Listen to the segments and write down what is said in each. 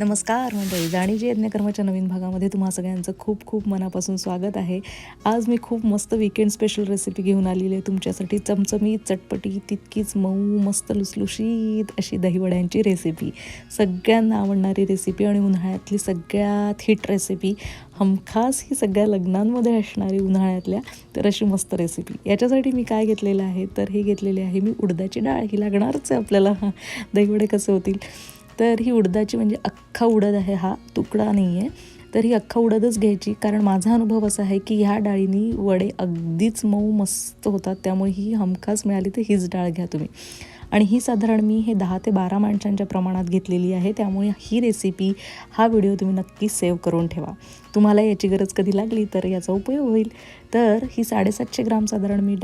नमस्कार मंडळी जाणीजी यज्ञकर्माच्या नवीन भागामध्ये तुम्हा सगळ्यांचं खूप खूप मनापासून स्वागत आहे. आज मी खूप मस्त विकेंड स्पेशल रेसिपी घेऊन आलेली आहे. तुमच्यासाठी चमचमीत चटपटी तितकीच मऊ मस्त लुसलुशीत अशी दहीवड्यांची रेसिपी सगळ्यांना आवडणारी रेसिपी आणि उन्हाळ्यातली सगळ्यात हिट रेसिपी हमखास ही सगळ्या लग्नांमध्ये असणारी उन्हाळ्यातल्या तर अशी मस्त रेसिपी याच्यासाठी मी काय घेतलेलं आहे? तर हे घेतलेले आहे मी उडदाची डाळ. ही लागणारच आहे आपल्याला. दहीवडे कसे होतील? तर ही उडदाची म्हणजे अख्खा उडद आहे हा तुकडा नाही आहे तर ही अख्खा उडदच घ्यायची कारण माझा अनुभव असा आहे की ह्या डाळीनी वडे अगदीच मऊ मस्त होतात त्यामुळे ही हमखास मिळाली तर हीच डाळ घ्या तुम्ही. आणि ही साधारण मी हे दहा ते बारा माणसांच्या प्रमाणात घेतलेली आहे त्यामुळे ही रेसिपी हा व्हिडिओ तुम्ही नक्की सेव्ह करून ठेवा. तुम्हाला याची गरज कधी लागली तर याचा उपयोग होईल. तर ही साडेसातशे ग्राम साधारण मी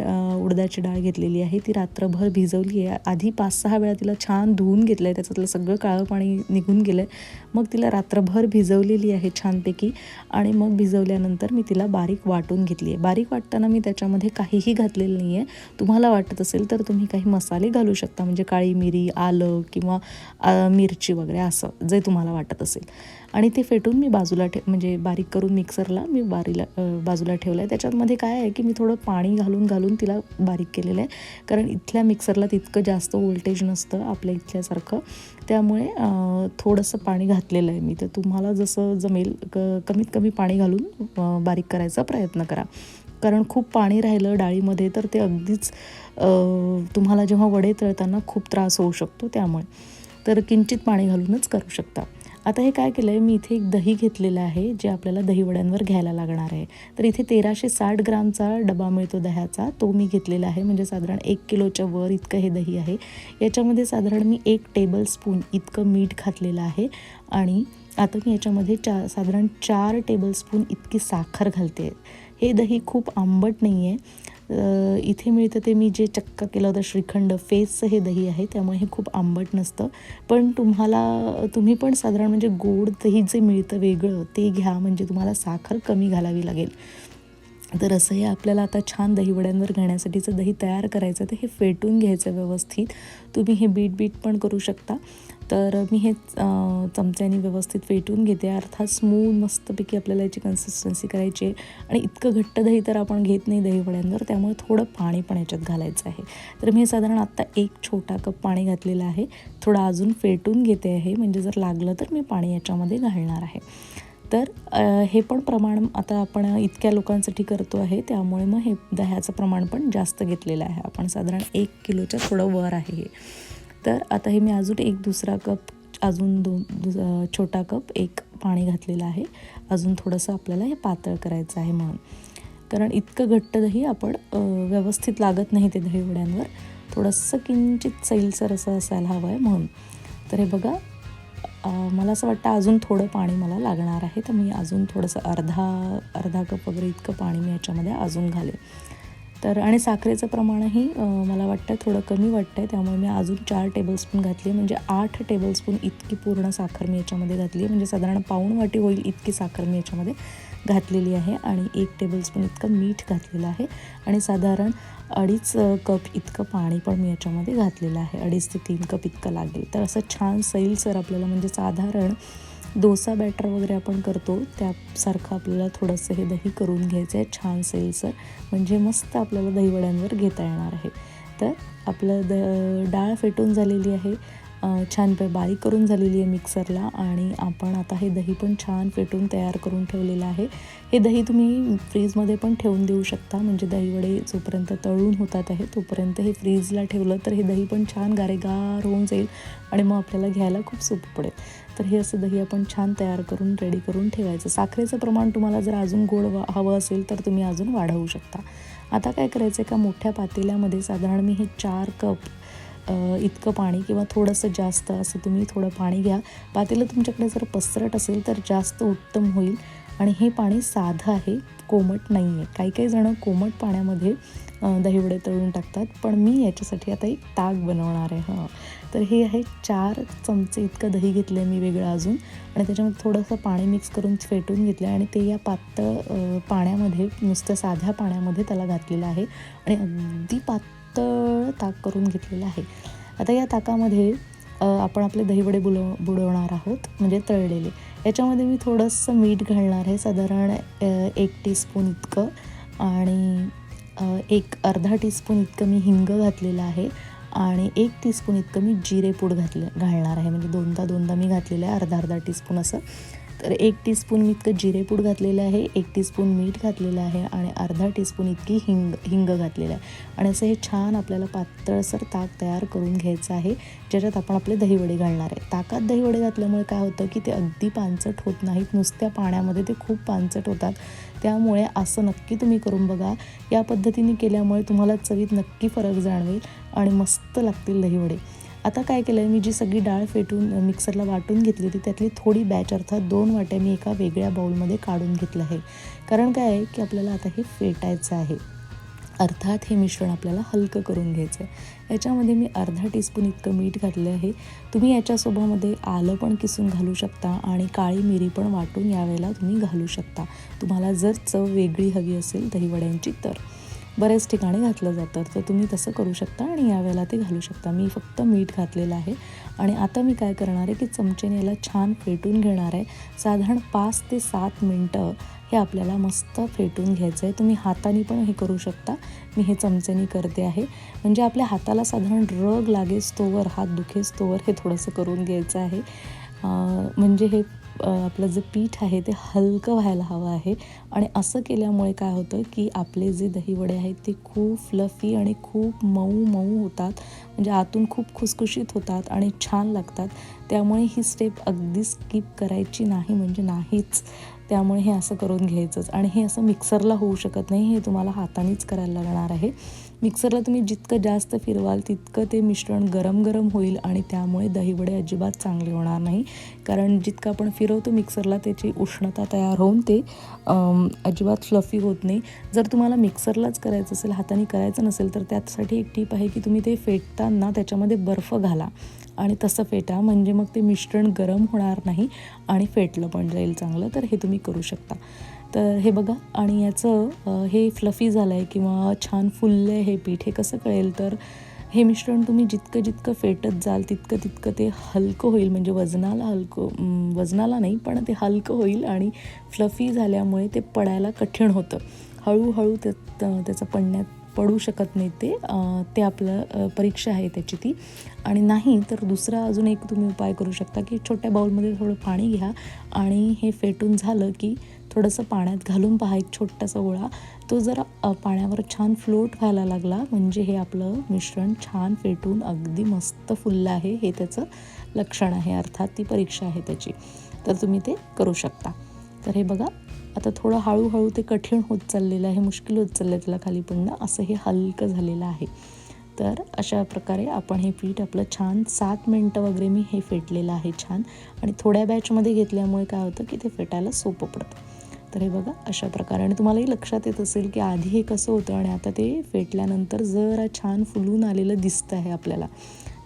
उडदाची डाळ घेतलेली आहे. ती रात्रभर भिजवली आहे. आधी पाच सहा वेळा तिला छान धुवून घेतलं आहे त्याच्यातलं सगळं काळं पाणी निघून गेलं आहे मग तिला रात्रभर भिजवलेली आहे छानपैकी आणि मग भिजवल्यानंतर मी तिला बारीक वाटून घेतली आहे. बारीक वाटताना मी त्याच्यामध्ये काहीही घातलेलं नाही आहे तुम्हाला वाटत असेल तर तुम्ही काही मसाले घालू शकता. म्हणजे काळी मिरी आलं किंवा मिरची वगैरे असं जे तुम्हाला वाटत असेल. आणि ते फेटून मी बाजूला ठे म्हणजे बारीक करून मिक्सरला मी बारीला बाजूला ठेवलं आहे त्याच्यामध्ये काय आहे की मी थोडं पाणी घालून घालून तिला बारीक केलेलं आहे. कारण इथल्या मिक्सरला तितकं जास्त वोल्टेज नसतं आपल्या इथल्यासारखं. त्यामुळे थोडंसं पाणी घातलेलं आहे मी. तर तुम्हाला जसं जमेल क कमीत कमी पाणी घालून बारीक करायचा प्रयत्न करा. कारण खूप पाणी राहिलं डाळीमध्ये तर ते अगदीच तुम्हाला जेव्हा वडे तळताना खूप त्रास होऊ शकतो त्यामुळे. तर किंचित पाणी घालूनच करू शकता. आता हे काय केलं आहे मी इथे एक दही घेतलेलं आहे जे आपल्याला दहीवड्यांवर घ्यायला लागणार आहे. तर इथे तेराशे साठ ग्रामचा डबा मिळतो दह्याचा तो मी घेतलेला आहे. म्हणजे साधारण एक किलोच्या वर इतकं हे दही आहे. याच्यामध्ये साधारण मी एक टेबल स्पून इतकं मीठ घातलेलं आहे. आणि आता मी याच्यामध्ये चा साधारण चार टेबलस्पून इतकी साखर घालते. हे दही खूप आंबट नाही आहे इथे मिळतं ते मी जे चक्का केलं होतं श्रीखंड फेसचं हे दही आहे त्यामुळे हे खूप आंबट नसतं. पण तुम्हाला तुम्ही पण साधारण म्हणजे गोड दही जे मिळतं वेगळं ते घ्या. म्हणजे तुम्हाला साखर कमी घालावी लागेल. तर असं हे आपल्याला आता छान दहीवड्यांवर घेण्यासाठीचं दही तयार करायचं तर हे फेटून घ्यायचं व्यवस्थित. तुम्ही हे बीट बीट पण करू शकता. तर मी हे चमच्याने व्यवस्थित फेटून घेते. अर्थात स्मूथ मस्तपैकी आपल्याला याची कन्सिस्टन्सी करायची आहे. आणि इतकं घट्ट दही तर आपण घेत नाही दहीवड्यांवर त्यामुळे थोडं पाणी पण याच्यात घालायचं आहे. तर मी साधारण आत्ता एक छोटा कप पाणी घातलेलं आहे. थोडं अजून फेटून घेते आहे. म्हणजे जर लागलं तर मी पाणी याच्यामध्ये घालणार आहे. तर हे पण प्रमाण आता आपण इतक्या लोकांसाठी करतो आहे. त्यामुळे मग हे दह्याचं प्रमाण पण जास्त घेतलेलं आहे. आपण साधारण एक किलोच्या थोडं वर आहे हे. तर आता हे मी अजून एक दुसरा कप अजून दोन छोटा कप एक पाणी घातलेलं आहे. अजून थोडंसं आपल्याला हे पातळ करायचं आहे म्हणून. कारण इतकं घट्ट दही आपण व्यवस्थित लागत नाही ते दही वड्यांवर. थोडंसं किंचित सैलसर असं असायला हवं आहे म्हणून. तर हे बघा मला असं वाटतं अजून थोडं पाणी मला लागणार आहे. तर मी अजून थोडंसं अर्धा अर्धा कप वगैरे इतकं पाणी मी याच्यामध्ये अजून घालेन. तर आणि साखरेचं प्रमाणही मला वाटतं थोडं कमी वाटतं आहे त्यामुळे मी अजून चार टेबलस्पून घातली म्हणजे आठ टेबलस्पून इतकी पूर्ण साखर मी याच्यामध्ये घातली आहे. म्हणजे साधारण पाऊण वाटी होईल इतकी साखर मी याच्यामध्ये घातलेली आहे. आणि एक टेबलस्पून इतकं मीठ घातलेलं आहे. आणि साधारण अडीच कप इतकं पाणी पण मी याच्यामध्ये घातलेलं आहे. अडीच ते तीन कप इतकं लागेल. तर असं छान सैलसर आपल्याला म्हणजे साधारण डोसा बॅटर वगैरे आपण करतो त्यासारखं आपल्याला थोडंसं हे दही करून घ्यायचं आहे छान सैलसर म्हणजे मस्त आपल्याला दहीवड्यांवर घेता येणार आहे. तर आपलं द डाळ फेटून झालेली आहे. छान बारीक करून झालेली आहे मिक्सरला आणि आपण आता हे दही पण छान फेटून तयार करून ठेवलेलं आहे. हे दही तुम्ही फ्रीजमध्ये पण ठेवून देऊ शकता म्हणजे दहीवडे जोपर्यंत तळून होतात आहे तोपर्यंत हे फ्रीजला ठेवलं तर हे दही पण छान गारेगार होऊन जाईल आणि मग आपल्याला घ्यायला खूप सोपं पडेल. तर हे असं दही आपण छान तयार करून रेडी करून ठेवायचं. साखरेचं प्रमाण तुम्हाला जर अजून गोड हवं असेल तर तुम्ही अजून वाढवू शकता. आता काय करायचं आहे का मोठ्या पातेल्यामध्ये साधारण मी हे चार कप इतकं पाणी किंवा थोडंसं जास्त असं तुम्ही थोडं पाणी घ्या. पातेलं तुमच्याकडे जर पसरट असेल तर जास्त उत्तम होईल. आणि हे पाणी साधं आहे कोमट नाही आहे काही काही जणं कोमट पाण्यामध्ये दहीवडे तळून टाकतात. पण मी याच्यासाठी आता एक ताक बनवणार आहे हां. तर हे आहे चार चमचे इतकं दही घेतलं आहे मी वेगळं अजून. आणि त्याच्यामध्ये थोडंसं पाणी मिक्स करून फेटून घेतलं आहे आणि ते या पातळ पाण्यामध्ये नुसतं साध्या पाण्यामध्ये त्याला घातलेलं आहे. आणि अगदी पातळ ताक करून घेतलेलं आहे. आता या ताकामध्ये आपण आपले दहीवडे बुलव बुडवणार आहोत म्हणजे तळलेले. याच्यामध्ये मी थोडंसं मीठ घालणार आहे साधारण एक टीस्पून इतकं आणि एक अर्धा टीस्पून इतकं मी हिंग घातलेलं आहे आणि एक टीस्पून इतकं मी जिरेपूड घातलं घालणार आहे. म्हणजे दोनदा दोनदा मी घातलेलं आहे अर्धा अर्धा टीस्पून असं. तर एक टीस्पून मी इतकं जिरेपूड घातलेलं आहे एक टीस्पून मीठ घातलेलं आहे आणि अर्धा टीस्पून इतकी हिंग हिंग घातलेलं आहे. आणि असं हे छान आपल्याला पातळसर ताक तयार करून घ्यायचं आहे ज्याच्यात आपण आपले दहीवडे घालणार आहे. ताकात दहीवडे घातल्यामुळे काय होतं की ते अगदी पानचट होत नाहीत नुसत्या पाण्यामध्ये ते खूप पानचट होतात. त्यामुळे असं नक्की तुम्ही करून बघा. या पद्धतीने केल्यामुळे तुम्हाला चवीत नक्की फरक जाणवेल आणि मस्त लागतील दहीवडे आता काय केलं आहे मी जी सगळी डाळ फेटून मिक्सरला वाटून घेतली होती त्यातली थोडी बॅच अर्थात दोन वाट्या मी एका वेगळ्या बाऊलमध्ये काढून घेतलं आहे. कारण काय आहे की आपल्याला आता हे फेटायचं आहे. अर्थात हे मिश्रण आपल्याला हलकं करून घ्यायचं आहे याच्यामध्ये मी अर्धा टीस्पून इतकं मीठ घातलं आहे. तुम्ही याच्यासोबामध्ये आलं पण किसून घालू शकता आणि काळी मिरी पण वाटून यावेळेला तुम्ही घालू शकता. तुम्हाला जर चव वेगळी हवी असेल दहीवड्यांची तर. बऱ्याच ठिकाणी घातलं जातं. तर तुम्ही तसं करू शकता आणि यावेळेला ते घालू शकता. मी फक्त मीठ घातलेलं आहे. आणि आता मी काय करणार आहे की चमचेने याला छान फेटून घेणार आहे. साधारण पाच ते सात मिनटं हे आपल्याला मस्त फेटून घ्यायचं आहे. तुम्ही हाताने पण हे करू शकता. मी हे चमचेने करते आहे. म्हणजे आपल्या हाताला साधारण रग लागेस तोवर हात दुखेस तोवर हे थोडंसं करून घ्यायचं आहे. म्हणजे हे आपलं जे पीठ आहे ते हलकं व्हायला हवं आहे. आणि असं केल्यामुळे काय होतं की आपले जे दहीवडे आहेत ते खूप फ्लफी आणि खूप मऊ मऊ होतात. म्हणजे आतून खूप खुसखुशीत होतात आणि छान लागतात. त्यामुळे ही स्टेप अगदी स्किप करायची नाही म्हणजे नाहीच. त्यामुळे हे असं करून घ्यायचंच. आणि हे असं मिक्सरला होऊ शकत नाही हे तुम्हाला हातानेच करायला लागणार आहे. मिक्सरला तुम्ही जितकं जास्त फिरवाल तितकं ते मिश्रण गरम गरम होईल आणि त्यामुळे दहीवडे अजिबात चांगले होणार नाही. कारण जितकं आपण फिरवतो मिक्सरला त्याची उष्णता तयार होऊन ते अजिबात फ्लफी होत नाही. जर तुम्हाला मिक्सरलाच करायचं असेल हाताने करायचं नसेल तर त्यासाठी एक टीप आहे की तुम्ही ते फेटताना त्याच्यामध्ये बर्फ घाला. आणि तसं फेटा म्हणजे मग ते मिश्रण गरम होणार नाही आणि फेटलं पण जाईल चांगलं तर हे तुम्ही करू शकता. तर हे बघा आणि याचं हे फ्लफी झालं आहे किंवा छान फुललं आहे हे पीठ हे कसं कळेल? तर हे मिश्रण तुम्ही जितकं जितकं फेटत जाल तितकं तितकं ते हलकं होईल. म्हणजे वजनाला हलकं वजनाला नाही पण ते हलकं होईल आणि फ्लफी झाल्यामुळे ते पडायला कठीण होतं. हळूहळू ते त्याचं पडण्यात पडू शकत नाही ते ते आपलं परीक्षा आहे त्याची ती. आणि नाही तर दुसरा अजून एक तुम्ही उपाय करू शकता की छोट्या बाऊलमध्ये थोडं पाणी घ्या आणि हे फेटून झालं की थोडंसं पाण्यात घालून पहा एक छोटासा गोळा. तो जर पाण्यावर छान फ्लोट व्हायला लागला. म्हणजे हे आपलं मिश्रण छान फेटून अगदी मस्त फुललं आहे. हे त्याचं लक्षण आहे अर्थात ती परीक्षा आहे त्याची. तर तुम्ही ते करू शकता. तर हे बघा आता थोडं हळूहळू ते कठीण होत चाललेलं आहे मुश्किल होत चाललं आहे त्याला खाली पडणं. असं हे हलकं झालेलं आहे. तर अशा प्रकारे आपण हे पीठ आपलं छान सात मिनटं वगैरे मी हे फेटलेलं आहे छान. आणि थोड्या बॅचमध्ये घेतल्यामुळे काय होतं की ते फेटायला सोपं पडतं. तर हे बघा अशा प्रकारे. आणि तुम्हालाही लक्षात येत असेल की आधी हे कसं होतं आणि आता ते फेटल्यानंतर जरा छान फुलून आलेलं दिसतं आहे आपल्याला.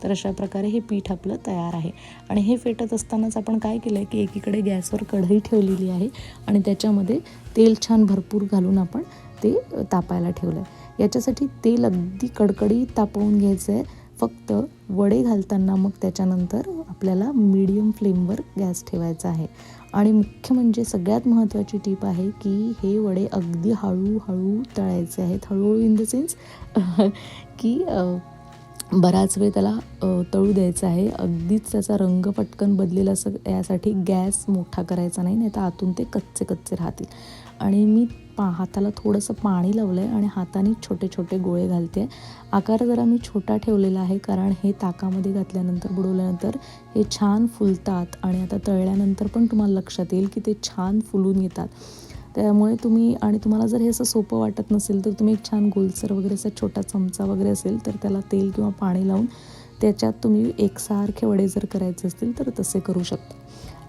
तर अशा प्रकारे हे पीठ आपलं तयार आहे. आणि हे फेटत असतानाच आपण काय केलं आहे की एकीकडे गॅसवर कढई ठेवलेली आहे आणि त्याच्यामध्ये तेल छान भरपूर घालून आपण ते तापायला ठेवलं आहे याच्यासाठी तेल अगदी कडकडीत तापवून घ्यायचं आहे फक्त वडे घालताना मग त्याच्यानंतर आपल्याला मीडियम फ्लेमवर गॅस ठेवायचा आहे. आणि मुख्य म्हणजे सगळ्यात महत्त्वाची टीप आहे की हे वडे अगदी हळूहळू तळायचे आहेत. हळूहळू इन द सेन्स की बराच वेळ त्याला तळू द्यायचं आहे. अगदीच त्याचा रंग पटकन बदलेल असं यासाठी गॅस मोठा करायचा नाही नाही तर आतून ते कच्चे कच्चे राहतील. आणि मी पा हाताला थोडंसं पाणी लावलं आहे आणि हाताने छोटे छोटे गोळे घालते आकार जरा मी छोटा ठेवलेला आहे कारण हे ताकामध्ये घातल्यानंतर बुडवल्यानंतर हे छान फुलतात आणि आता तळल्यानंतर पण तुम्हाला लक्षात येईल की ते छान फुलून येतात. त्यामुळे तुम्ही आणि तुम्हाला जर हे असं सोपं वाटत नसेल तर तुम्ही एक छान गोलसर वगैरे असा छोटा चमचा वगैरे असेल तर त्याला तेल किंवा पाणी लावून त्याच्यात तुम्ही एकसारखे वडे जर करायचे असतील तर तसे करू शकता.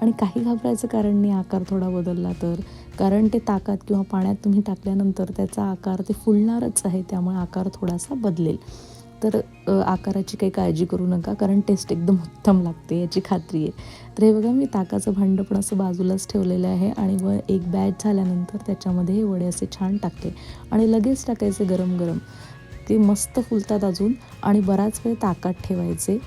आणि काही घाबरायचं कारण नाही आकार थोडा बदलला तर. कारण ते ताकात किंवा पाण्यात तुम्ही टाकल्यानंतर त्याचा आकार ते फुलणारच आहे त्यामुळे आकार थोडासा बदलेल. तर आकाराची काही काळजी करू नका कारण टेस्ट एकदम उत्तम लागते याची खात्री आहे. तर हे बघा मी ताकाचं भांडं पण असं बाजूलाच ठेवलेलं आहे आणि व एक बॅच झाल्यानंतर त्याच्यामध्ये हे वडे असे छान टाकते. आणि लगेच टाकायचे गरम गरम ते मस्त फुलतात अजून आणि बराच वेळ ताकात ठेवायचे.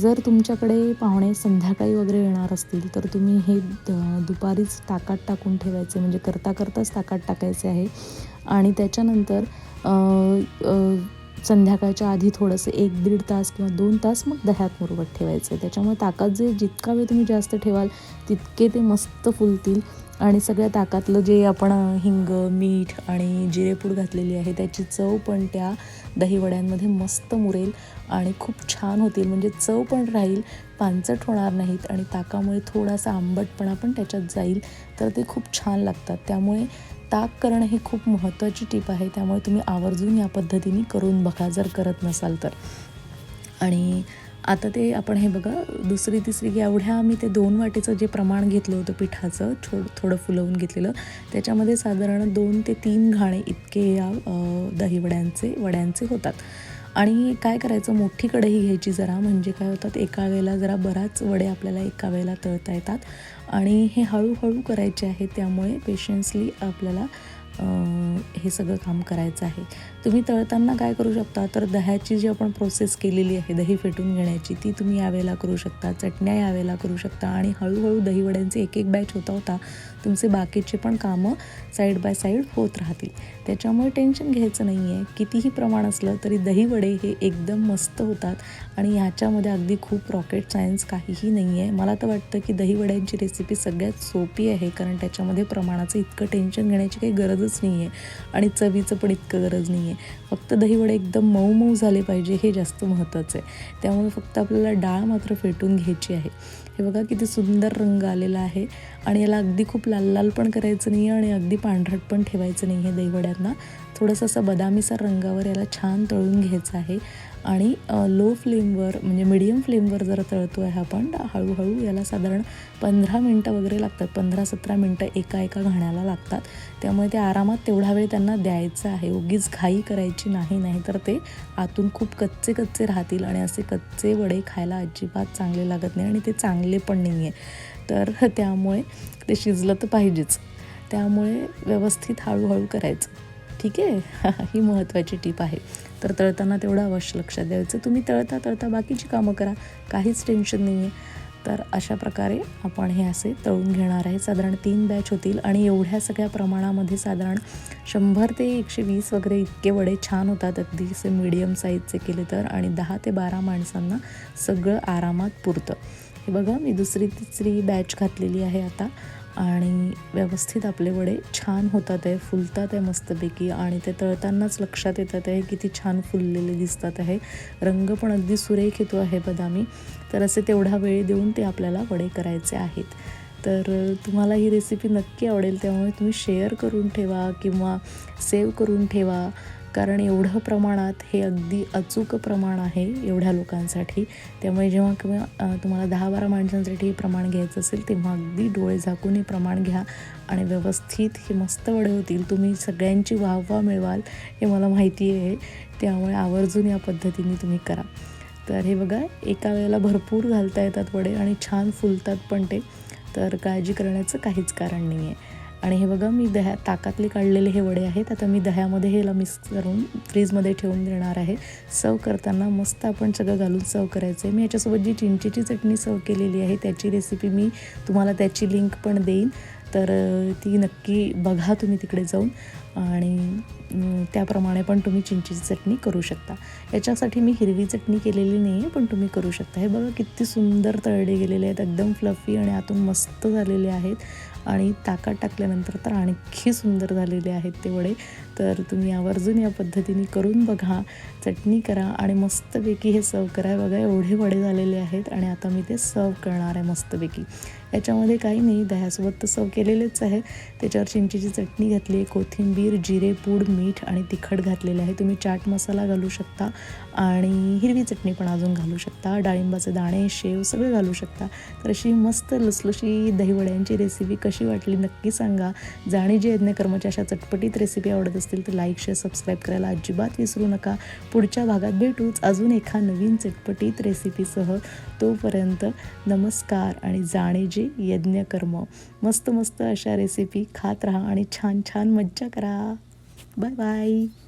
जर तुमच्याकडे पाहुणे संध्याकाळी वगैरे येणार असतील तर तुम्ही हे द- दुपारीच ताकात टाकून ठेवायचे. म्हणजे करता करताच ताकात टाकायचे आहे. आणि त्याच्यानंतर संध्याकाळच्या आधी थोडंसं एक दीड तास किंवा दोन तास मग दह्यात मुरवत ठेवायचं. त्याच्यामुळे ताकात जे जितका वेळ तुम्ही जास्त ठेवाल तितके ते मस्त फुलतील. आणि सगळ्या ताकातलं जे आपण हिंग मीठ आणि जिरेपूड घातलेली आहे त्याची चव पण त्या दहीवड्यांमध्ये मस्त मुरेल आणि खूप छान होतील. म्हणजे चव पण राहील पानचट होणार नाहीत आणि ताकामुळे थोडासा आंबटपणा पण त्याच्यात जाईल. तर ते खूप छान लागतात. त्यामुळे ताक करणं ही खूप महत्त्वाची टीप आहे. त्यामुळे तुम्ही आवर्जून या पद्धतीने करून बघा जर करत नसाल तर. आणि आता ते आपण हे बघा दुसरी तिसरी एवढ्या मी ते दोन वाटेचं जे प्रमाण घेतलं होतं पिठाचं थो थोडं फुलवून घेतलेलं त्याच्यामध्ये साधारण दोन ते तीन घाणे इतके या दहीवड्यांचे वड्यांचे होतात. आणि काय करायचं मोठी कढई घ्यायची जरा म्हणजे काय होतात एका वेळेला जरा बराच वडे आपल्याला एका वेळेला तळता येतात. आणि हे हळूहळू करायचे आहे त्यामुळे पेशन्सली आपल्याला हे सगळं काम करायचं आहे. तुम्ही तळताना काय करू शकता? तर दह्याची जी आपण प्रोसेस केलेली आहे दही फेटून घेण्याची ती तुम्ही यावेळेला करू शकता. चटण्या यावेळेला करू शकता. आणि हळूहळू दहीवड्यांचे एक एक बॅच होता होता तुमचे बाकीचे पण कामं साईड बाय साईड होत राहतील. त्याच्यामुळे टेन्शन घ्यायचं नाही आहे. कितीही प्रमाण असलं तरी दहीवडे हे एकदम मस्त होतात आणि ह्याच्यामध्ये अगदी खूप रॉकेट सायन्स काहीही नाही आहे. मला तर वाटतं की दहीवड्यांची रेसिपी सगळ्यात सोपी आहे कारण त्याच्यामध्ये प्रमाणाचं इतकं टेन्शन घेण्याची काही गरजच नाही आहे आणि चवीचं पण इतकं गरज नाही आहे. फक्त दहीवडे एकदम मऊ मऊ झाले पाहिजे हे जास्त महत्त्वाचं आहे. त्यामुळे फक्त आपल्याला डाळ मात्र फेटून घ्यायची आहे. हे बघा किती सुंदर रंग आलेला आहे. आणि याला अगदी खूप लाल लाल पण करायचं नाही आहे आणि अगदी पांढरट पण ठेवायचं नाही आहे दहीवड्यांना थोडंसं असं बदामीसर रंगावर याला छान तळून घ्यायचं आहे. आणि लो फ्लेमवर म्हणजे मिडियम फ्लेमवर जर तळतो आहे आपण हळूहळू याला साधारण पंधरा मिनटं वगैरे लागतात. पंधरा सतरा मिनटं एका एका घाण्याला लागतात. त्यामुळे ते आरामात तेवढा वेळ त्यांना द्यायचं आहे. उगीच घाई करायची नाही नाही तर ते आतून खूप कच्चे कच्चे राहतील आणि असे कच्चे वडे खायला अजिबात चांगले लागत नाही आणि ते चांगले पण नाही आहे तर त्यामुळे ते शिजलं तर पाहिजेच. त्यामुळे व्यवस्थित हळूहळू करायचं. ठीक आहे? ही महत्त्वाची टीप आहे. तर तळताना तेवढं अवश्य लक्षात द्यायचं तुम्ही तळता तळता बाकीची कामं करा काहीच टेन्शन नाही आहे तर अशा प्रकारे आपण हे असे तळून घेणार आहे. साधारण तीन बॅच होतील आणि एवढ्या सगळ्या प्रमाणामध्ये साधारण शंभर ते एकशे वीस वगैरे इतके वडे छान होतात. अगदी असे मीडियम साईजचे केले तर आणि दहा ते बारा माणसांना सगळं आरामात पुरतं. हे बघा मी दुसरी तिसरी बॅच घातलेली आहे आता. आणि व्यवस्थित आपले वडे छान होतात आहे फुलतात आहे मस्तपैकी आणि ते तळतानाच लक्षात येतात आहे किती छान फुललेले दिसतात आहे. रंग पण अगदी सुरेख येतो आहे बदामी. तर असे तेवढा वेळ देऊन ते आपल्याला वडे करायचे आहेत. तर तुम्हाला ही रेसिपी नक्की आवडेल त्यामुळे तुम्ही शेअर करून ठेवा किंवा सेव्ह करून ठेवा. कारण एवढं प्रमाणात हे अगदी अचूक प्रमाण आहे एवढ्या लोकांसाठी. त्यामुळे जेव्हा किंवा तुम्हाला दहा बारा माणसांसाठी हे प्रमाण घ्यायचं असेल तेव्हा अगदी डोळे झाकून हे प्रमाण घ्या आणि व्यवस्थित हे मस्त वडे होतील. तुम्ही सगळ्यांची वाहवा मिळवाल हे मला माहिती आहे. त्यामुळे आवर्जून या पद्धतीने तुम्ही करा. तर हे बघा एका वेळेला भरपूर घालता येतात वडे आणि छान फुलतात पण ते. तर काळजी करण्याचं काहीच कारण नाही आहे आणि हे बघा मी दह्या ताकातले काढलेले हे वडे आहेत. आता मी दह्यामध्ये हेला मिक्स करून फ्रीजमध्ये ठेवून देणार आहे. सर्व करताना मस्त आपण सगळं घालून सर्व करायचं आहे मी याच्यासोबत जी चिंचेची चटणी सर्व केलेली आहे त्याची रेसिपी मी तुम्हाला त्याची लिंक पण देईन. तर ती नक्की बघा तुम्ही तिकडे जाऊन. आणि त्याप्रमाणे पण तुम्ही चिंचेची चटणी करू शकता. याच्यासाठी मी हिरवी चटणी केलेली नाही आहे पण तुम्ही करू शकता. हे बघा किती सुंदर तळले गेलेले आहेत एकदम फ्लफी आणि आतून मस्त झालेले आहेत. आणि ताकात टाकल्यानंतर तर आणखी सुंदर झालेले आहेत ते वडे. तर तुम्ही आवर्जून या पद्धतीने करून बघा चटणी करा आणि मस्तपैकी हे सर्व करा. बघा एवढे वडे झालेले आहेत आणि आता मी ते सर्व करणार आहे मस्तपैकी. याच्यामध्ये काही नाही दह्यासोबत तर सर्व केलेलेच आहे. त्याच्यावर चिंचेची चटणी घातली आहे कोथिंबीर कोथिंबीर जिरे पूड मीठ आणि तिखट घातलेलं आहे. तुम्ही चाट मसाला घालू शकता आणि हिरवी चटणी पण अजून घालू शकता. डाळिंबाचे दाणे शेव सगळं घालू शकता. तर अशी मस्त लसलशी दहीवड्यांची रेसिपी कशी वाटली नक्की सांगा. जाणी जे यज्ञकर्माच्या अशा चटपटीत रेसिपी आवडत असतील तर लाईक शेअर सबस्क्राईब करायला अजिबात विसरू नका. पुढच्या भागात भेटूच अजून एका नवीन चटपटीत रेसिपीसह तोपर्यंत नमस्कार आणि जाणे जे यज्ञकर्म मस्त मस्त अशा रेसिपी खात राहा आणि छान छान मज्जा करा. Bye bye